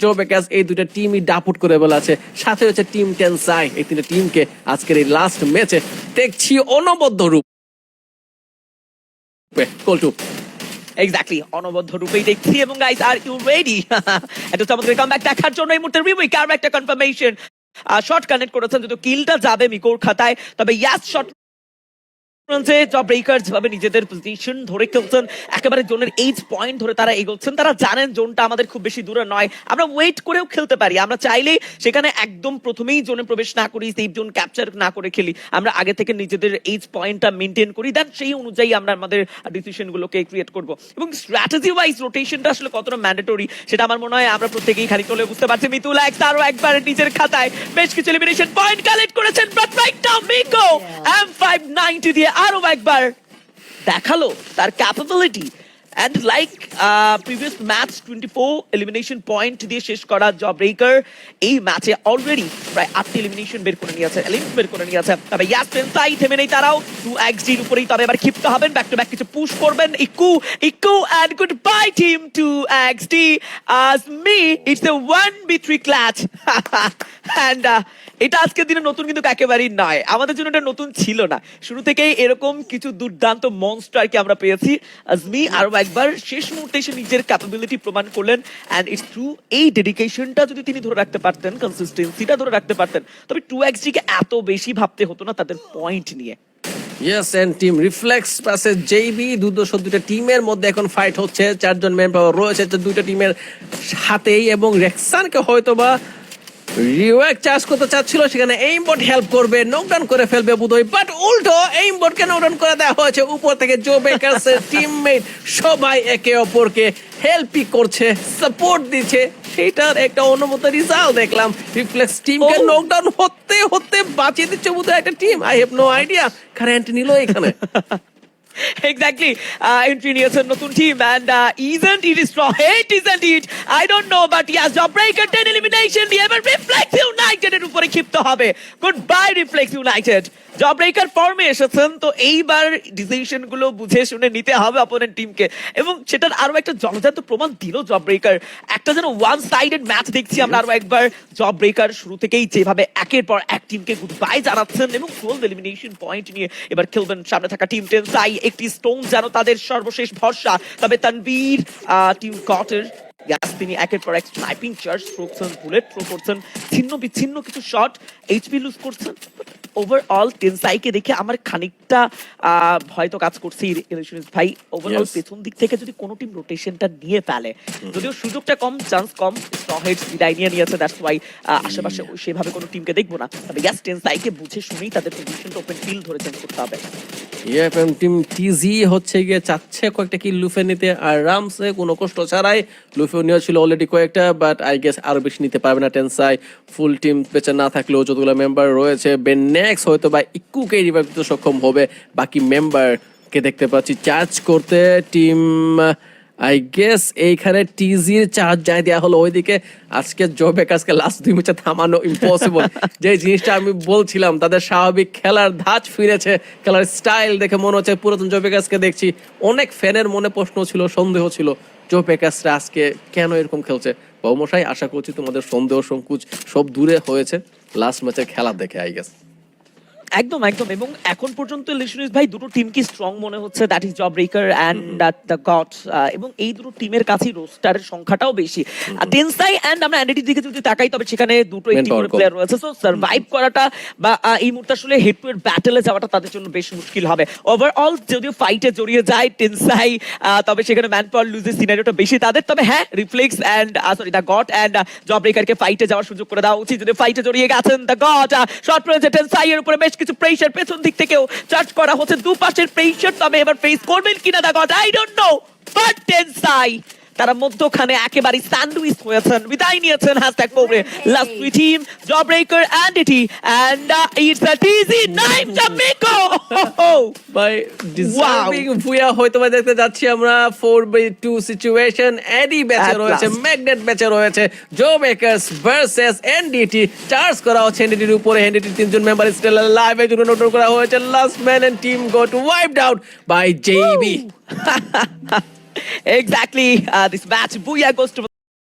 জো এই দুটা টিমই ডাপুট করে বলা সাথে হচ্ছে টিম টেনসাই এই তিনটা টিমকে আজকের এই লাস্ট ম্যাচে দেখছি অনবদ্য রূপ কল্টু এক্স্যাক্টলি অনবদ্য রূপেই দেখছি। এবং গাইস আর ইউ রেডি এটা চমৎকার কামব্যাক দেখার জন্য এই মুহূর্তে রিউইক আর একটা কনফার্মেশন শর্ট কানেক্ট করেছেন যদি কিলটা যাবে মিকোর খাতায়। তবে ইয়াস শট জব ব্রেকার যেভাবে নিজেদের পজিশন ধরে খেলছেন, একেবারে জোনের এইচ পয়েন্ট ধরে তারা এগোচ্ছেন, তারা জানেন জোনটা আমাদের খুব বেশি দূরে নয়। আমরা ওয়েট করেও খেলতে পারি, আমরা চাইলে সেখানে একদম প্রথমেই জোনে প্রবেশ না করি সেফ জোন ক্যাপচার না করে খেলি। আমরা আগে থেকে নিজেদের এইচ পয়েন্টটা মেনটেন করি দেন সেই অনুযায়ী আমরা আমাদের ডিসিশন গুলোকে ক্রিয়েট করব। এবং স্ট্র্যাটেজি ওয়াইজ রোটেশনটা আসলে কতটা ম্যান্ডেটরি সেটা আমার মনে হয় আমরা প্রত্যেকেই খালি তোলে বুঝতে পারছি। মিতুল এক, তারও একবার নিজের খাতায় বেশ কিছু এলিমিনেশন পয়েন্ট কালেক্ট করেছেন নাও মিকো এম ফাইভ নাইনটি দিয়ে আরও একবার দেখাল তার capability and like previous match twenty four elimination point দিয়ে শেষ করা জব ব্রেকার এই ম্যাচে অলরেডি প্রায় আটটি এলিমিনেশন বের করে নিয়েছে এলিমিনেট বের করে নিয়েছে। তবে ইয়াসপেন তাই থেমে নেই তারাও। টু এক্স জির উপরেই তবে এবার ক্ষিপ্ত হবেন ব্যাক টু ব্যাক কিছু পুশ করবেন। ইকু ইকু and good bye team to X D আজ me it's a one v three clutch and এটা আজকের দিনে নতুন কিন্তু একেবারেই নয়। আমাদের জন্য এটা নতুন ছিল না। শুরু থেকেই এরকম কিছু দুর্দান্ত মনস্টারকে আমরা পেয়েছি। আজমি আরও একবার শেষ মুহূর্তে এসে নিজের ক্যাপাবিলিটি প্রমাণ করলেন। অ্যান্ড ইটস ট্রু এই ডেডিকেশনটা যদি তিনি ধরে রাখতে পারতেন কনসিস্টেন্সিটা ধরে রাখতে পারতেন, তবে টু এক্স জিকে এত বেশি ভাবতে হতো না তাদের পয়েন্ট নিয়ে। ইয়েস এন্ড টিম রিফ্লেক্স পাশে জেবি দুদশ দুইটা টিমের মধ্যে এখন ফাইট হচ্ছে। চারজন ম্যান রয়েছে, তো দুইটা টিমের হাতেই এবং রেক্সানকে হয়তো বা রিওয়াক চার্জ করতে চাচ্ছিল সেখানে এইম বোর্ড হেল্প করবে নকডাউন করে ফেলবে বুধই বাট উল্টো এইম বোর্ডকে নকডাউন করে দেওয়া হয়েছে। উপর থেকে জো বেকার্সের টিমমেট সবাই একে অপরকে হেল্পই করছে সাপোর্ট দিচ্ছে। সেটার একটা অনুমত রেজাল্ট দেখলাম। রিফ্লেক্স টিমকে. নকডাউন হতে হতে বাঁচিয়ে দিচ্ছে বোধহয় একটা team I have no idea current নিল এখানে। এক্স্যাক্টলি এন্ট্রি নিয়েছেন নতুন team and isn't it is hate isn't it I don't know but yes job breaker 10 elimination দিয়ে এবার রিফ্লেক্স ইউনাইটেড এর উপরে ক্ষিপ্ত হবে good bye reflex united job breaker ফর্মে এসেছেন, তো এইবার ডিসিশনগুলো বুঝে শুনে নিতে হবে অপোনেন্ট টিমকে এবং সেটার আরও একটা জলজাত প্রমাণ দিল জব ব্রেকার একটা যেন ওয়ান সাইডেড ম্যাচ দেখছি আমরা আরও একবার। জব ব্রেকার শুরু থেকেই যেভাবে একের পর এক টিমকে গুড বাই জানাচ্ছেন এবং টুয়েলভ এলিমিনেশন পয়েন্ট নিয়ে এবার খেলবেন সামনে থাকা টিম টেন সাই একটি স্টোন যেন তাদের সর্বশেষ ভরসা। তবে তানবীর টিম গটের ইয়াস তিনি একের পর এক স্নাইপিং চার্জ থ্রো করছেন বুলেট থ্রো করছেন। ছিন্ন বিচ্ছিন্ন কিছু শট এইচপি লুজ করছেন। ওভারঅল টেনসাইকে দেখে আমার খানিকটা হয়তো কাজ করছে ভাই। ওভারঅল. পেছন দিক থেকে যদি কোনো টিম রোটেশনটা নিয়ে ফেলে যদিও সুযোগটা কম চান্স কম স্টহেডস বিদায় নিয়ে নিয়েছে দ্যাটস ওয়াই আশেপাশে সেভাবে কোনো টিমকে দেখব না। তবে ইয়াস টেনসাইকে বুঝে শুনেই তাদের পজিশনটা ওপেন ফিল ধরে চেঞ্জ করতে হবে। ইএফএম টিম টিজি হচ্ছে গিয়ে চাচ্ছে কয়েকটা কিল লুফে নিতে আরামসে কোনো কষ্ট ছাড়াই লুফে নিয়েছিল অলরেডি কয়েকটা বাট আই গেস আরও বেশি নিতে পারবে না টেনসাই ফুল টিম বেঁচে না থাকলেও যতগুলো মেম্বার রয়েছে বেন নেক্স হয়তো বা ইকুকে রিভাইভ দিতে সক্ষম হবে বাকি মেম্বারকে দেখতে পাচ্ছি চার্জ করতে টিম আই গেস এইখানে টিজির চার্জ যাই দেওয়া হলো ওইদিকে। আজকে জবেক আজকে লাস্ট দুই ম্যাচে থামানো ইম্পসিবল যে জিনিসটা আমি বলছিলাম তাদের স্বাভাবিক খেলার ধাঁচ ফিরেছে খেলার স্টাইল দেখে মনে হচ্ছে পুরাতন জবেকাসকে দেখছি। অনেক ফ্যানের মনে প্রশ্ন ছিল সন্দেহ ছিল জবেকাসরা আজকে কেন এরকম খেলছে? বৌমশাই আশা করছি তোমাদের সন্দেহ সংকুচ সব দূরে হয়েছে। লাস্ট ম্যাচের খেলা দেখে আই গেস একদম একদম। এবং এখন পর্যন্ত ইলেকশনিস্ট ভাই দুটো টিমকে স্ট্রং মনে হচ্ছে? That is job breaker and the got এবং এই দুটো টিমের কাছেই রোস্টারের সংখ্যাটাও বেশি। টেনসাই অ্যান্ড আমরা অ্যান্ডিটির দিকে যদি তাকাই তবে সেখানে দুটো টিম Manpower প্লেয়ার রয়েছে। সো সার্ভাইভ করাটা বা এই মুহূর্তে আসলে হেড টু হেড ব্যাটেলে যাওয়াটা তাদের জন্য বেশ মুশকিল হবে। ওভারঅল যদিও ফাইটে জড়িয়ে যায় টেনসাই তবে সেখানে ম্যান পাওয়ার লুজের সিনারিওটা বেশি তাদের। তবে হ্যাঁ reflex and sorry the got and job ব্রেকারকে ফাইটে যাওয়ার সুযোগ করে দেওয়া উচিত। যদি ফাইটে জড়িয়ে গেছেন দ্য গট শর্ট রয়েছে টেনসাই এর উপরে বেশ কিছু প্রেশার পেছন দিক থেকেও চার্জ করা হচ্ছে দুপাশের প্রেশার তবে এবার ফেস করবেন কিনা the god I don't know but টেনসাই তারা মধ্যখানে একেবারে স্যান্ডউইচ হয়েছেন বিদায় নিয়েছেন হ্যাশট্যাগ পরে লাস্ট দুই team job breaker and AT and it's a TG Naim জামেকো বাই ডিজার্ভিং ভুয়া হয়তো বা দেখতে যাচ্ছি আমরা four by two situation AD ব্যাচে রয়েছে ম্যাগনেট ব্যাচে রয়েছে জো মেকার্স ভার্সেস এনডিটি চার্জ করা হচ্ছে এনডিটির উপরে এনডিটির তিনজন মেম্বার স্টিল লাইভ এর জন্য নোট করা হয়েছে last man and team got wiped out by JB exactly. Uh, this match booyah goes to